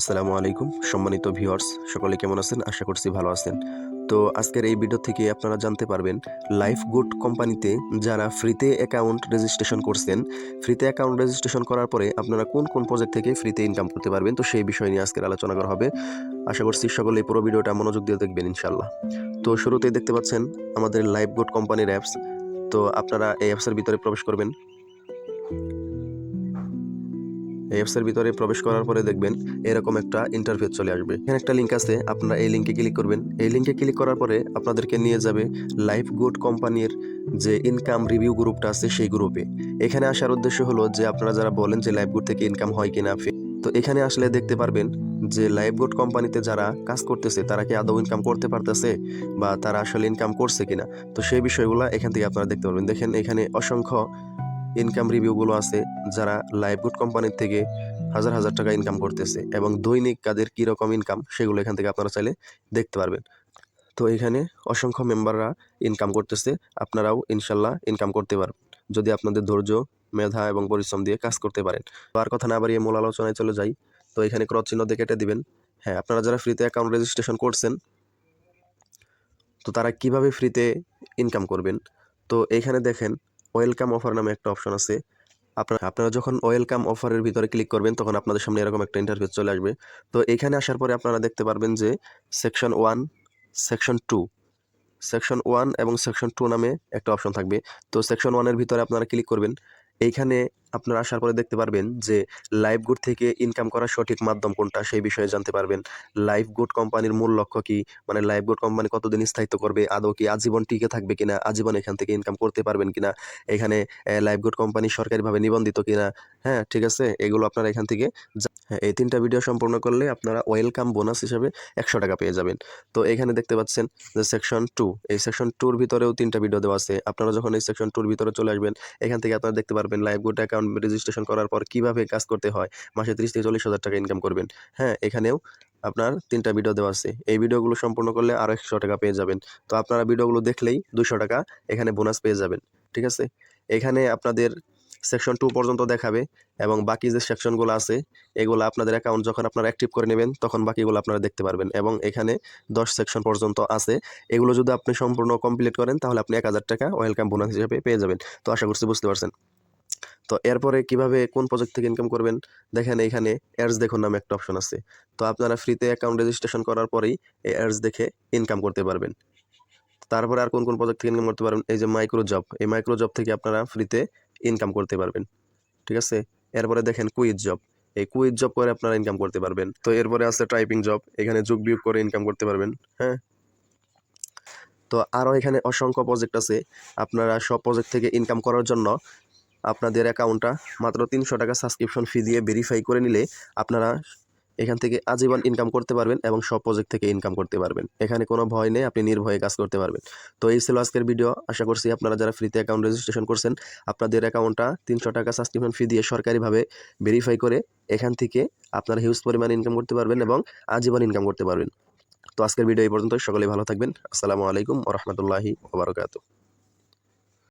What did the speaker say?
আসসালামু আলাইকুম, সম্মানিত ভিউয়ার্স, সকলে কেমন আছেন? আশা করছি ভালো আছেন। তো আজকের এই ভিডিও থেকে আপনারা জানতে পারবেন লাইফ গুড কোম্পানিতে যারা ফ্রিতে অ্যাকাউন্ট রেজিস্ট্রেশন করছেন ফ্রিতে অ্যাকাউন্ট রেজিস্ট্রেশন করার পরে আপনারা কোন কোন প্রজেক্ট থেকে ফ্রিতে ইনকাম করতে পারবেন? তো সেই বিষয় নিয়ে আজকের আলোচনা করা হবে। আশা করছি সকলে পুরো ভিডিওটা মনোযোগ দিয়ে দেখবেন ইনশাল্লাহ তো শুরুতেই দেখতে পাচ্ছেন আমাদের লাইফ গুড কোম্পানির অ্যাপস তো আপনারা এই অ্যাপসের ভিতরে প্রবেশ করবেন। এই অ্যাপসের ভিতরে প্রবেশ করার পরে দেখবেন এরকম একটা ইন্টারফেস চলে আসবে। এখানে একটা লিঙ্ক আছে, আপনারা এই লিঙ্কে ক্লিক করবেন। এই লিঙ্কে ক্লিক করার পরে আপনাদেরকে নিয়ে যাবে লাইফ গুড কোম্পানির যে ইনকাম রিভিউ গ্রুপটা আছে সেই গ্রুপে এখানে আসার উদ্দেশ্য হলো যে আপনারা যারা বলেন যে লাইফ গুড থেকে ইনকাম হয় কিনা, তো এখানে আসলে দেখতে পারবেন যে লাইফ গুড কোম্পানিতে যারা কাজ করতেছে, তারা কি আদৌ ইনকাম করতে পারতেছে বা তারা আসলে ইনকাম করছে কিনা? তো সেই বিষয়গুলো এখান থেকে আপনারা দেখতে পারবেন। দেখেন এখানে অসংখ্য ইনকাম রিভিউগুলো আছে, যারা লাইফ গুড কোম্পানির থেকে হাজার হাজার টাকা ইনকাম করতেছে এবং দৈনিক কাদের কীরকম ইনকাম সেগুলো এখান থেকে আপনারা চাইলে দেখতে পারবেন। তো এখানে অসংখ্য মেম্বাররা ইনকাম করতেছে, আপনারাও ইনশাল্লাহ ইনকাম করতে পারবেন, যদি আপনাদের ধৈর্য, মেধা এবং পরিশ্রম দিয়ে কাজ করতে পারেন। আর কথা না বাড়িয়ে মূল আলোচনায় চলে যাই, তো এখানে ক্রস চিহ্ন দিয়ে কেটে দিবেন। হ্যাঁ আপনারা যারা ফ্রিতে অ্যাকাউন্ট রেজিস্ট্রেশন করছেন, তো তারা কীভাবে ফ্রিতে ইনকাম করবেন? তো এখানে দেখেন ওয়েলকাম অফার নামে একটা অপশন আছে। আপনার, আপনারা যখন ওয়েলকাম অফারের ভিতরে ক্লিক করবেন, তখন আপনাদের সামনে এরকম একটা ইন্টারভিউ চলে আসবে। তো এখানে আসার পরে আপনারা দেখতে পারবেন যে section one section two section one এবং সেকশন টু নামে একটা অপশন থাকবে। তো সেকশন ওয়ানের ভিতরে আপনারা ক্লিক করবেন। এইখানে আপনারা আসার পরে দেখতে পারবেন যে লাইফ গুড থেকে ইনকাম করার সঠিক মাধ্যম কোনটা সেই বিষয়ে জানতে পারবেন। লাইফ গুড কোম্পানির মূল লক্ষ্য কি? মানে লাইফ গুড কোম্পানি কতদিন স্থায়িত্ব করবে? আদৌ কি আজীবন টিকে থাকবে কিনা? আজীবন এখান থেকে ইনকাম করতে পারবেন কিনা? এখানে লাইফ গুড কোম্পানি সরকারিভাবে নিবন্ধিত কিনা? হ্যাঁ ঠিক আছে? এগুলো আপনারা এখান থেকে হ্যাঁ এই তিনটা ভিডিও সম্পূর্ণ করলে আপনারা ওয়েলকাম বোনাস হিসেবে একশো টাকা পেয়ে যাবেন। তো এখানে দেখতে পাচ্ছেন যে সেকশন টু এই সেকশন টুর ভিতরেও তিনটা ভিডিও দেওয়া আছে। আপনারা যখন এই সেকশন টুর ভিতরে চলে আসবেন, এখান থেকে আপনারা দেখতে পারবেন লাইভ গুড অ্যাকাউন্ট রেজিস্ট্রেশন করার পর কীভাবে কাজ করতে হয়? মাসে ত্রিশ থেকে চল্লিশ হাজার টাকা ইনকাম করবেন। হ্যাঁ এখানেও আপনার তিনটা ভিডিও দেওয়া আছে। এই ভিডিওগুলো সম্পূর্ণ করলে আরও একশো টাকা পেয়ে যাবেন। তো আপনারা ভিডিওগুলো দেখলেই দুশো টাকা এখানে বোনাস পেয়ে যাবেন। ঠিক আছে? এখানে আপনাদের সেকশন টু পর্যন্ত দেখাবে এবং বাকি যে সেকশনগুলো আছে, এগুলো আপনাদের অ্যাকাউন্ট যখন আপনারা অ্যাক্টিভ করে নেবেন, তখন বাকিগুলো আপনারা দেখতে পারবেন এবং এখানে দশ সেকশন পর্যন্ত আছে। এগুলো যদি আপনি সম্পূর্ণ কমপ্লিট করেন, তাহলে আপনি এক হাজার টাকা ওয়েলকাম বোনাস হিসেবে পেয়ে যাবেন। তো আশা করছি বুঝতে পারছেন। তো এরপরে কীভাবে কোন প্রজেক্ট থেকে ইনকাম করবেন? দেখেন এখানে অ্যাডস দেখুন নামে একটা অপশন আছে। তো আপনারা ফ্রিতে অ্যাকাউন্ট রেজিস্ট্রেশন করার পরেই এই অ্যাডস দেখে ইনকাম করতে পারবেন। তারপরে আর কোন কোন প্রজেক্ট থেকে ইনকাম করতে পারবেন? এই যে মাইক্রো জব এই মাইক্রো জব থেকে আপনারা ফ্রিতে ইনকাম করতে পারবেন। ঠিক আছে? এরপরে দেখেন কুইজ জব এই কুইজ জব করে আপনারা ইনকাম করতে পারবেন। তো এরপরে আছে টাইপিং জব এখানে যোগ বিয়োগ করে ইনকাম করতে পারবেন হ্যাঁ? তো আরও এখানে অসংখ্য প্রজেক্ট আছে। আপনারা সব প্রজেক্ট থেকে ইনকাম করার জন্য আপনাদের অ্যাকাউন্টটা মাত্র তিনশো টাকা সাবস্ক্রিপশন ফি দিয়ে ভেরিফাই করে নিলে আপনারা এখান থেকে আজীবন ইনকাম করতে পারবেন এবং সব প্রজেক্ট থেকে ইনকাম করতে পারবেন। এখানে কোনো ভয় নেই, আপনি নির্ভয়ে কাজ করতে পারবেন। তো এই ছিল আজকের ভিডিও আশা করছি আপনারা যারা ফ্রিতে অ্যাকাউন্ট রেজিস্ট্রেশন করছেন, আপনাদের অ্যাকাউন্টটা তিনশো টাকা সাবস্ক্রিপশন ফি দিয়ে সরকারিভাবে ভেরিফাই করে এখান থেকে আপনারা হিউজ পরিমাণ ইনকাম করতে পারবেন এবং আজীবন ইনকাম করতে পারবেন। তো আজকের ভিডিও এই পর্যন্ত সকলেই ভালো থাকবেন। আসসালামু আলাইকুম ও রহমতুল্লাহি